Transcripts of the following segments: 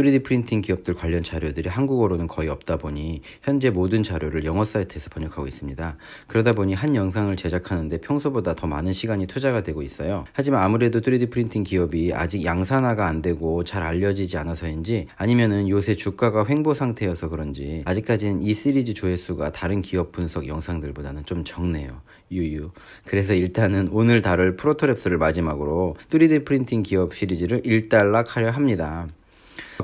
3D 프린팅 기업들 관련 자료들이 한국어로는 거의 없다 보니 현재 모든 자료를 영어 사이트에서 번역하고 있습니다. 그러다 보니 한 영상을 제작하는데 평소보다 더 많은 시간이 투자가 되고 있어요. 하지만 아무래도 3D 프린팅 기업이 아직 양산화가 안 되고 잘 알려지지 않아서인지 아니면은 요새 주가가 횡보 상태여서 그런지 아직까지는 이 시리즈 조회수가 다른 기업 분석 영상들보다는 좀 적네요. 유유. 그래서 일단은 오늘 다룰 프로토랩스를 마지막으로 3D 프린팅 기업 시리즈를 일단락하려 합니다.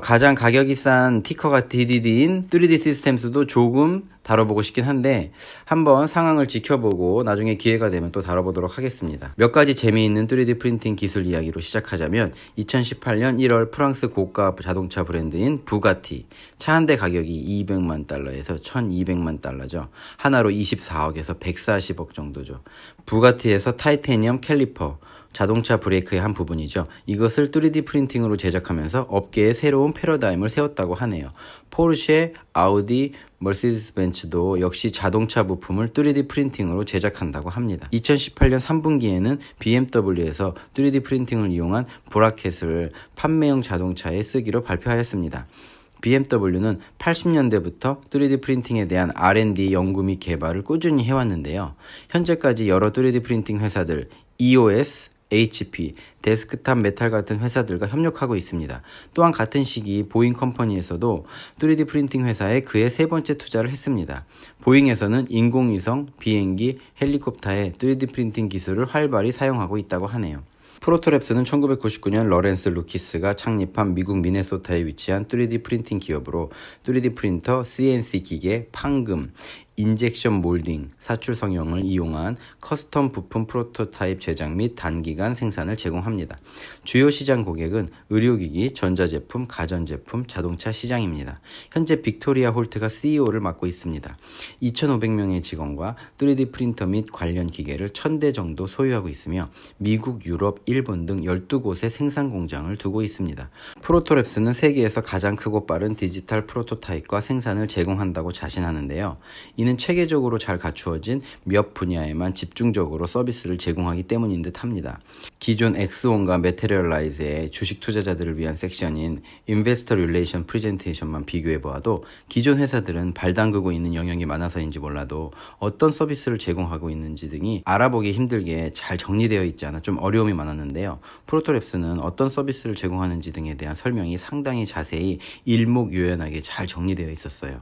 가장 가격이 싼 티커가 DDD인 3D 시스템스도 조금 다뤄보고 싶긴 한데 한번 상황을 지켜보고 나중에 기회가 되면 또 다뤄보도록 하겠습니다. 몇 가지 재미있는 3D 프린팅 기술 이야기로 시작하자면 2018년 1월 프랑스 고가 자동차 브랜드인 부가티 차 한 대 가격이 200만 달러에서 1200만 달러죠. 하나로 24억에서 140억 정도죠. 부가티에서 타이테니엄 캘리퍼 자동차 브레이크의 한 부분이죠. 이것을 3D 프린팅으로 제작하면서 업계에 새로운 패러다임을 세웠다고 하네요. 포르쉐, 아우디, 머시디스 벤츠도 역시 자동차 부품을 3D 프린팅으로 제작한다고 합니다. 2018년 3분기에는 BMW에서 3D 프린팅을 이용한 브라켓을 판매용 자동차에 쓰기로 발표하였습니다. BMW는 80년대부터 3D 프린팅에 대한 R&D 연구 및 개발을 꾸준히 해왔는데요. 현재까지 여러 3D 프린팅 회사들 EOS, HP, 데스크탑 메탈 같은 회사들과 협력하고 있습니다. 또한 같은 시기 보잉 컴퍼니에서도 3D 프린팅 회사에 그의 세 번째 투자를 했습니다. 보잉에서는 인공위성, 비행기, 헬리콥터에 3D 프린팅 기술을 활발히 사용하고 있다고 하네요. 프로토랩스는 1999년 러렌스 루키스가 창립한 미국 미네소타에 위치한 3D 프린팅 기업으로 3D 프린터, CNC 기계, 판금, 인젝션 몰딩, 사출 성형을 이용한 커스텀 부품 프로토타입 제작 및 단기간 생산을 제공합니다. 주요 시장 고객은 의료기기, 전자제품, 가전제품, 자동차 시장입니다. 현재 빅토리아 홀트가 CEO를 맡고 있습니다. 2,500명의 직원과 3D 프린터 및 관련 기계를 1,000대 정도 소유하고 있으며 미국, 유럽, 일본 등 12곳에 생산 공장을 두고 있습니다. 프로토랩스는 세계에서 가장 크고 빠른 디지털 프로토타입과 생산을 제공한다고 자신하는데요. 이는 체계적으로 잘 갖추어진 몇 분야에만 집중적으로 서비스를 제공하기 때문인 듯 합니다. 기존 엑스온과 메테리얼라이즈의 주식 투자자들을 위한 섹션인 인베스터 릴레이션 프레젠테이션만 비교해 보아도 기존 회사들은 발 담그고 있는 영역이 많아서인지 몰라도 어떤 서비스를 제공하고 있는지 등이 알아보기 힘들게 잘 정리되어 있지 않아 좀 어려움이 많았는데요. 프로토랩스는 어떤 서비스를 제공하는지 등에 대한 설명이 상당히 자세히 일목요연하게 잘 정리되어 있었어요.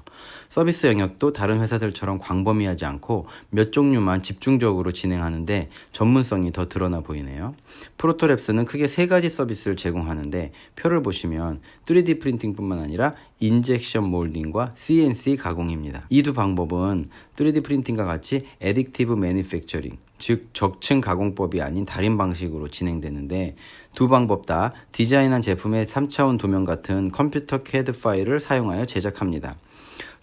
서비스 영역도 다른 회사들처럼 광범위하지 않고 몇 종류만 집중적으로 진행하는데 전문성이 더 드러나 보이네요. 프로토랩스는 크게 세 가지 서비스를 제공하는데 표를 보시면 3D 프린팅뿐만 아니라 인젝션 몰딩과 CNC 가공입니다. 이 두 방법은 3D 프린팅과 같이 에딕티브 매니팩처링, 즉 적층 가공법이 아닌 다른 방식으로 진행되는데 두 방법 다 디자인한 제품의 3차원 도면 같은 컴퓨터 캐드 파일을 사용하여 제작합니다.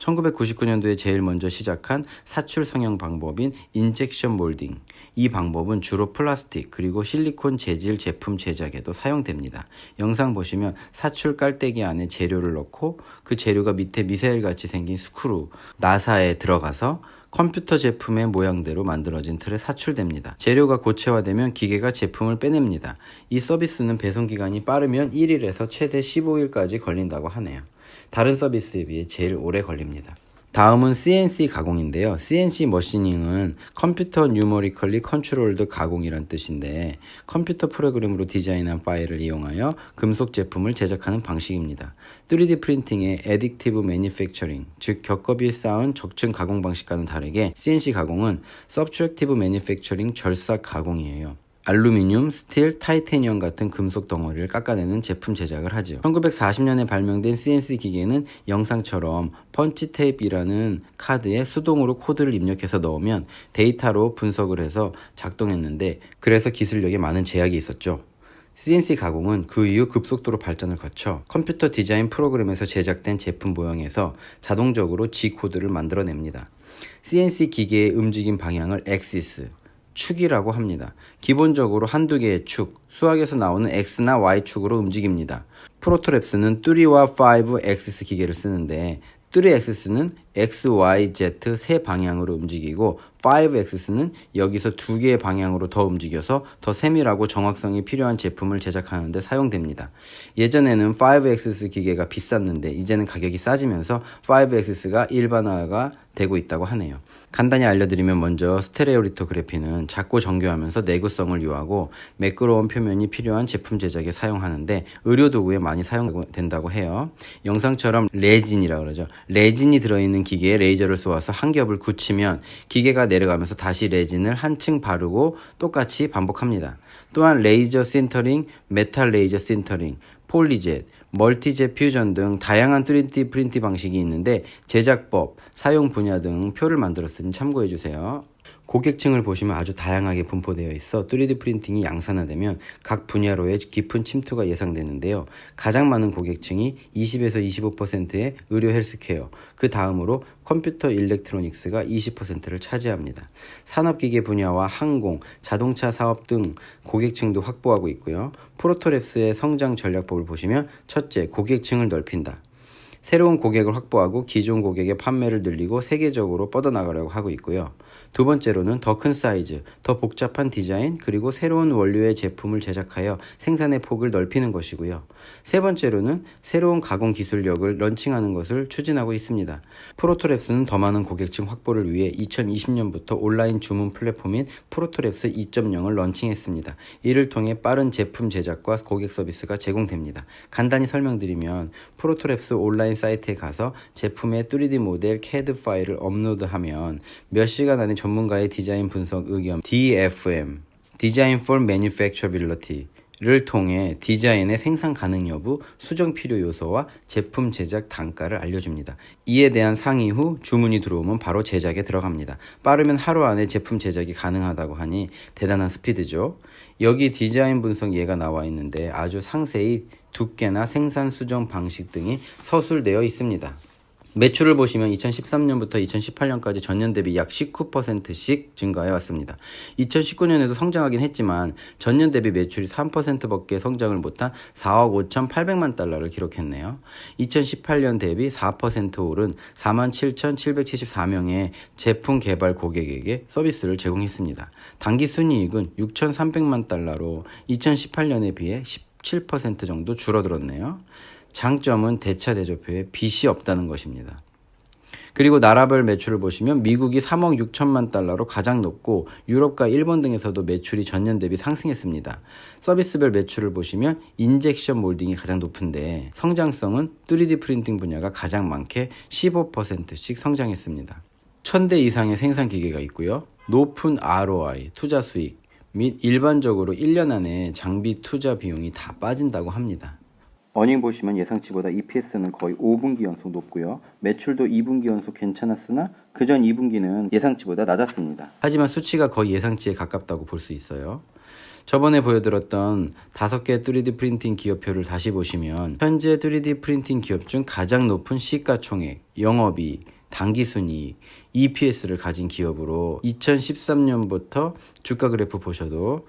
1999년도에 제일 먼저 시작한 사출 성형 방법인 인젝션 몰딩. 이 방법은 주로 플라스틱 그리고 실리콘 재질 제품 제작에도 사용됩니다. 영상 보시면 사출 깔때기 안에 재료를 넣고 그 재료가 밑에 미사일 같이 생긴 스크루 나사에 들어가서 컴퓨터 제품의 모양대로 만들어진 틀에 사출됩니다. 재료가 고체화되면 기계가 제품을 빼냅니다. 이 서비스는 배송 기간이 빠르면 1일에서 최대 15일까지 걸린다고 하네요. 다른 서비스에 비해 제일 오래 걸립니다. 다음은 CNC 가공인데요. CNC 머시닝은 컴퓨터 뉴머리컬리 컨트롤드 가공이란 뜻인데 컴퓨터 프로그램으로 디자인한 파일을 이용하여 금속 제품을 제작하는 방식입니다. 3D 프린팅의 에딕티브 매니팩처링, 즉 겹겹이 쌓은 적층 가공 방식과는 다르게 CNC 가공은 서브트랙티브 매니팩처링 절삭 가공이에요. 알루미늄, 스틸, 타이테니엄 같은 금속 덩어리를 깎아내는 제품 제작을 하죠. 1940년에 발명된 CNC 기계는 영상처럼 펀치 테이프라는 카드에 수동으로 코드를 입력해서 넣으면 데이터로 분석을 해서 작동했는데 그래서 기술력에 많은 제약이 있었죠. CNC 가공은 그 이후 급속도로 발전을 거쳐 컴퓨터 디자인 프로그램에서 제작된 제품 모형에서 자동적으로 G 코드를 만들어냅니다. CNC 기계의 움직임 방향을 엑시스, 축이라고 합니다. 기본적으로 한두 개의 축, 수학에서 나오는 X나 Y축으로 움직입니다. 프로토랩스는 3와 5 엑시스 기계를 쓰는데 3엑시스는 X, Y, Z 세 방향으로 움직이고 5X는 여기서 두 개의 방향으로 더 움직여서 더 세밀하고 정확성이 필요한 제품을 제작하는 데 사용됩니다. 예전에는 5X 기계가 비쌌는데 이제는 가격이 싸지면서 5X가 일반화가 되고 있다고 하네요. 간단히 알려드리면 먼저 스테레오 리토그래피는 작고 정교하면서 내구성을 요하고 매끄러운 표면이 필요한 제품 제작에 사용하는데 의료 도구에 많이 사용된다고 해요. 영상처럼 레진이라고 그러죠. 레진이 들어있는 기계에 레이저를 쏘아서 한 겹을 굳히면 기계가 내려가면서 다시 레진을 한층 바르고 똑같이 반복합니다. 또한 레이저 신터링, 메탈 레이저 신터링, 폴리젯, 멀티젯 퓨전 등 다양한 3D 프린트 방식이 있는데 제작법, 사용 분야 등 표를 만들었으니 참고해 주세요. 고객층을 보시면 아주 다양하게 분포되어 있어 3D 프린팅이 양산화되면 각 분야로의 깊은 침투가 예상되는데요. 가장 많은 고객층이 20에서 25%의 의료 헬스케어, 그 다음으로 컴퓨터 일렉트로닉스가 20%를 차지합니다. 산업기계 분야와 항공, 자동차 사업 등 고객층도 확보하고 있고요. 프로토랩스의 성장 전략법을 보시면 첫째, 고객층을 넓힌다. 새로운 고객을 확보하고 기존 고객의 판매를 늘리고 세계적으로 뻗어나가려고 하고 있고요. 두 번째로는 더 큰 사이즈, 더 복잡한 디자인, 그리고 새로운 원료의 제품을 제작하여 생산의 폭을 넓히는 것이고요. 세 번째로는 새로운 가공 기술력을 런칭하는 것을 추진하고 있습니다. 프로토랩스는 더 많은 고객층 확보를 위해 2020년부터 온라인 주문 플랫폼인 프로토랩스 2.0을 런칭했습니다. 이를 통해 빠른 제품 제작과 고객 서비스가 제공됩니다. 간단히 설명드리면 프로토랩스 온라인 사이트에 가서 제품의 3D 모델 CAD 파일을 업로드하면 몇 시간 안에 전문가의 디자인 분석 의견 DFM Design for Manufacturability 를 통해 디자인의 생산 가능 여부, 수정 필요 요소와 제품 제작 단가를 알려줍니다. 이에 대한 상의 후 주문이 들어오면 바로 제작에 들어갑니다. 빠르면 하루 안에 제품 제작이 가능하다고 하니 대단한 스피드죠. 여기 디자인 분석 예가 나와 있는데 아주 상세히 두께나 생산 수정 방식 등이 서술되어 있습니다. 매출을 보시면 2013년부터 2018년까지 전년 대비 약 19%씩 증가해 왔습니다. 2019년에도 성장하긴 했지만 전년 대비 매출이 3%밖에 성장을 못한 4억 5,800만 달러를 기록했네요. 2018년 대비 4% 오른 47,774명의 제품 개발 고객에게 서비스를 제공했습니다. 단기 순이익은 6,300만 달러로 2018년에 비해 17% 정도 줄어들었네요. 장점은 대차 대조표에 빚이 없다는 것입니다. 그리고 나라별 매출을 보시면 미국이 3억 6천만 달러로 가장 높고 유럽과 일본 등에서도 매출이 전년 대비 상승했습니다. 서비스별 매출을 보시면 인젝션 몰딩이 가장 높은데 성장성은 3D 프린팅 분야가 가장 많게 15%씩 성장했습니다. 1000대 이상의 생산 기계가 있고요. 높은 ROI, 투자 수익 및 일반적으로 1년 안에 장비 투자 비용이 다 빠진다고 합니다. 어닝 보시면 예상치보다 EPS는 거의 5분기 연속 높고요. 매출도 2분기 연속 괜찮았으나 그전 2분기는 예상치보다 낮았습니다. 하지만 수치가 거의 예상치에 가깝다고 볼 수 있어요. 저번에 보여드렸던 5개 3D 프린팅 기업표를 다시 보시면 현재 3D 프린팅 기업 중 가장 높은 시가총액, 영업이익, 당기순이익, EPS를 가진 기업으로 2013년부터 주가 그래프 보셔도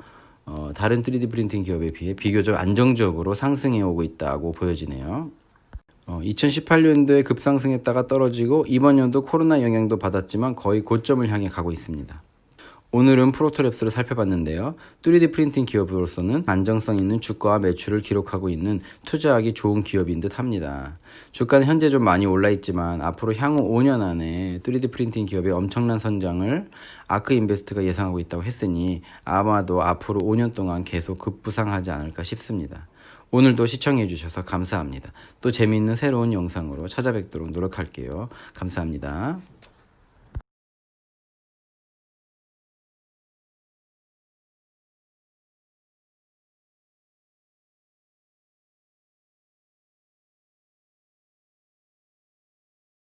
어, 다른 3D 프린팅 기업에 비해 비교적 안정적으로 상승해 오고 있다고 보여지네요. 어, 2018년도에 급상승했다가 떨어지고 이번 연도 코로나 영향도 받았지만 거의 고점을 향해 가고 있습니다. 오늘은 프로토랩스를 살펴봤는데요. 3D 프린팅 기업으로서는 안정성 있는 주가와 매출을 기록하고 있는 투자하기 좋은 기업인 듯 합니다. 주가는 현재 좀 많이 올라 있지만 앞으로 향후 5년 안에 3D 프린팅 기업의 엄청난 선장을 아크 인베스트가 예상하고 있다고 했으니 아마도 앞으로 5년 동안 계속 급부상하지 않을까 싶습니다. 오늘도 시청해 주셔서 감사합니다. 또 재미있는 새로운 영상으로 찾아뵙도록 노력할게요. 감사합니다.